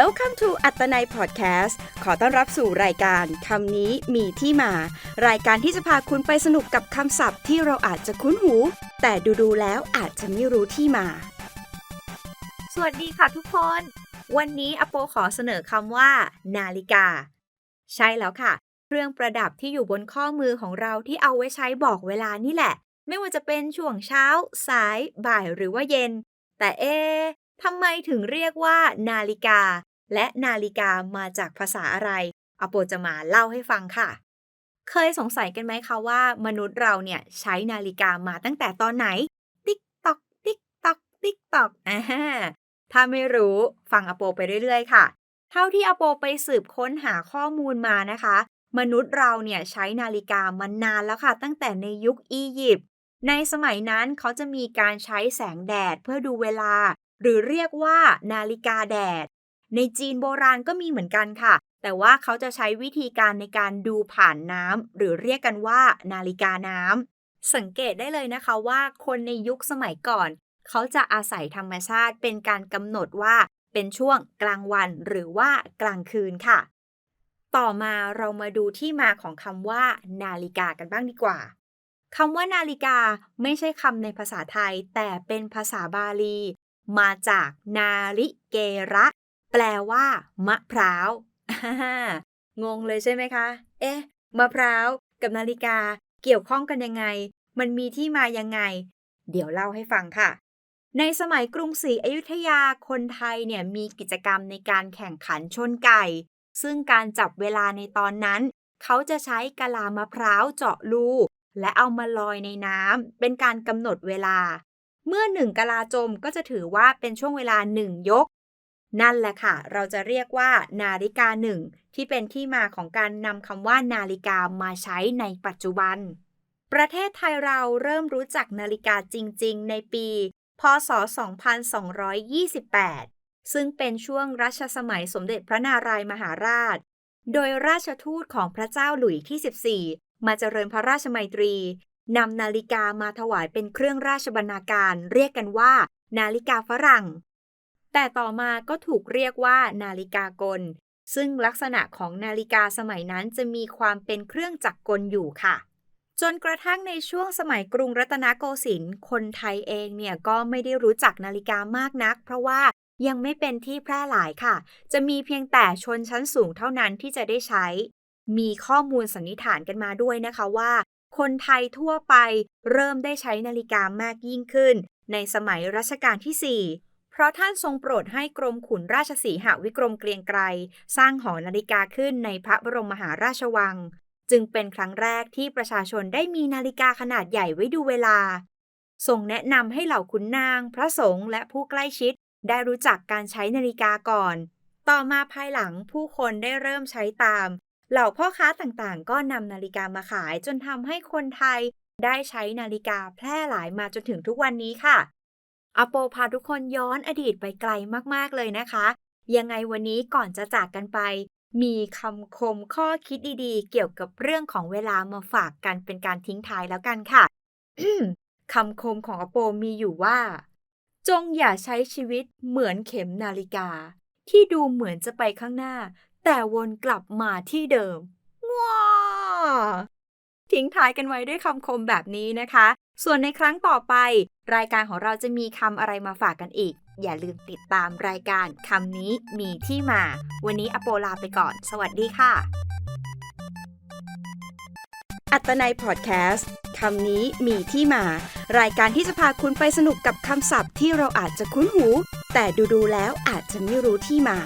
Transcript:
Welcome to อัตนัย Podcast ขอต้อนรับสู่รายการคำนี้มีที่มา รายการที่จะพาคุณไปสนุกกับคำศัพท์ที่เราอาจจะคุ้นหู แต่ดูๆแล้วอาจจะไม่รู้ที่มา สวัสดีค่ะทุกคน วันนี้อโปขอเสนอคำว่า นาฬิกา ใช่แล้วค่ะ เครื่องประดับที่อยู่บนข้อมือของเราที่เอาไว้ใช้บอกเวลานี่แหละ ไม่ว่าจะเป็นช่วงเช้า สาย บ่ายหรือว่าเย็น แต่เอ๊ ทำไมถึงเรียกว่านาฬิกา และนาฬิกามาจากภาษาอะไร อโปจะมาเล่าให้ฟังค่ะ เคยสงสัยกันไหมคะว่า มนุษย์เราเนี่ยใช้นาฬิกามาตั้งแต่ตอนไหน ติ๊กตอก ติ๊กตอก ติ๊กตอกอ่าถ้าไม่รู้ฟังอโปไปเรื่อย ๆ ค่ะ เท่าที่อโปไปสืบค้นหาข้อมูลมานะคะ มนุษย์เราเนี่ยใช้นาฬิกามานานแล้วค่ะ ตั้งแต่ในยุคอียิปต์ในสมัยนั้นเขาจะมีการใช้แสงแดดเพื่อดูเวลา หรือเรียกว่านาฬิกาแดด ในจีนโบราณก็มีเหมือนกันค่ะ แต่ว่าเขาจะใช้วิธีการในการดูผ่านน้ำหรือเรียกกันว่านาฬิกาน้ำสังเกตได้เลยนะคะว่าคนในยุคสมัยก่อน เขาจะอาศัยธรรมชาติเป็นการกำหนดว่าเป็นช่วงกลางวันหรือว่ากลางคืนค่ะ ต่อมาเรามาดูที่มาของคำว่า นาฬิกากันบ้างดีกว่าคำว่านาฬิกาไม่ใช่คำในภาษาไทย แต่เป็นภาษาบาลี มาจากนาลิเกระ แปลว่า มะพร้าว งงเลยใช่ไหมคะ เอ๊ะ มะพร้าว กับนาฬิกา เกี่ยวข้องกันยังไง มันมีที่มายังไง เดี๋ยวเล่าให้ฟังค่ะ ในสมัยกรุงศรีอยุธยาคนไทยเนี่ยมีกิจกรรมในการแข่งขันชนไก่ ซึ่งการจับเวลาในตอนนั้น เขาจะใช้กะลามะพร้าวเจาะรูและเอามาลอยในน้ำเป็นการกำหนดเวลา เมื่อหนึ่งกะลาจมก็จะถือว่าเป็นช่วงเวลาหนึ่งยก นั่นแหละค่ะ เราจะเรียกว่า นาฬิกาหนึ่งที่เป็นที่มาของการนำคำว่านาฬิกามาใช้ในปัจจุบัน ประเทศไทยเราเริ่มรู้จักนาฬิกาจริง ๆ ในปี พศ 2228 ซึ่งเป็นช่วงรัชสมัยสมเด็จพระนารายมหาราช โดยราชทูตของพระเจ้าหลุยที่ 14 มาเจริญพระราชมัยตรี นำนาฬิกามาถวายเป็นเครื่องราชบรรณาการ เรียกกันว่า นาฬิกาฝรั่ง แต่ต่อมาก็ถูกเรียกว่า นาฬิกากล ซึ่งลักษณะของนาฬิกาสมัยนั้นจะมีความเป็นเครื่องจักรกลอยู่ค่ะ จนกระทั่งในช่วงสมัยกรุงรัตนโกสินทร์คนไทยเองเนี่ยก็ไม่ได้รู้จักนาฬิกามากนัก เพราะว่ายังไม่เป็นที่แพร่หลายค่ะ จะมีเพียงแต่ชนชั้นสูงเท่านั้นที่จะได้ใช้ มีข้อมูลสันนิษฐานกันมาด้วยนะคะว่า คนไทยทั่วไปเริ่มได้ใช้นาฬิกามากยิ่งขึ้น ในสมัยรัชกาลที่ 4 เพราะท่านทรงโปรดให้กรมขุนราชสีหวิกรมเกรียงไกรสร้างหอนาฬิกาขึ้นในพระบรมมหาราชวัง จึงเป็นครั้งแรกที่ประชาชนได้มีนาฬิกาขนาดใหญ่ไว้ดูเวลาทรงแนะนำให้เหล่าขุนนาง พระสงฆ์และผู้ใกล้ชิด ได้รู้จักการใช้นาฬิกาก่อน ต่อมาภายหลังผู้คนได้เริ่มใช้ตาม เหล่าพ่อค้าต่างๆ ก็นำนาฬิกามาขายจนทำให้คนไทยได้ใช้นาฬิกาแพร่หลายมาจนถึงทุกวันนี้ค่ะอโปพาทุกคนย้อนอดีตไปไกลมากๆเลยนะคะ ยังไงวันนี้ก่อนจะจากกันไป มีคำคมข้อคิดดีๆ เกี่ยวกับเรื่องของเวลามาฝากกันเป็นการทิ้งท้ายแล้วกันค่ะคำคมของอโปมีอยู่ว่า จงอย่าใช้ชีวิตเหมือนเข็มนาฬิกา ที่ดูเหมือนจะไปข้างหน้า แต่วนกลับมาที่เดิมว้าทิ้งท้ายกันไว้ด้วยคำคมแบบนี้นะคะ ส่วนในครั้งต่อไป รายการของเราจะมีคำอะไรมาฝากกันอีก อย่าลืมติดตามรายการคำนี้มีที่มา วันนี้อโปลาไปก่อน สวัสดีค่ะ อัตนัย Podcast คำนี้มีที่มา รายการที่จะพาคุณไปสนุกกับคำศัพท์ที่เราอาจจะคุ้นหู แต่ดูๆแล้วอาจจะไม่รู้ที่มา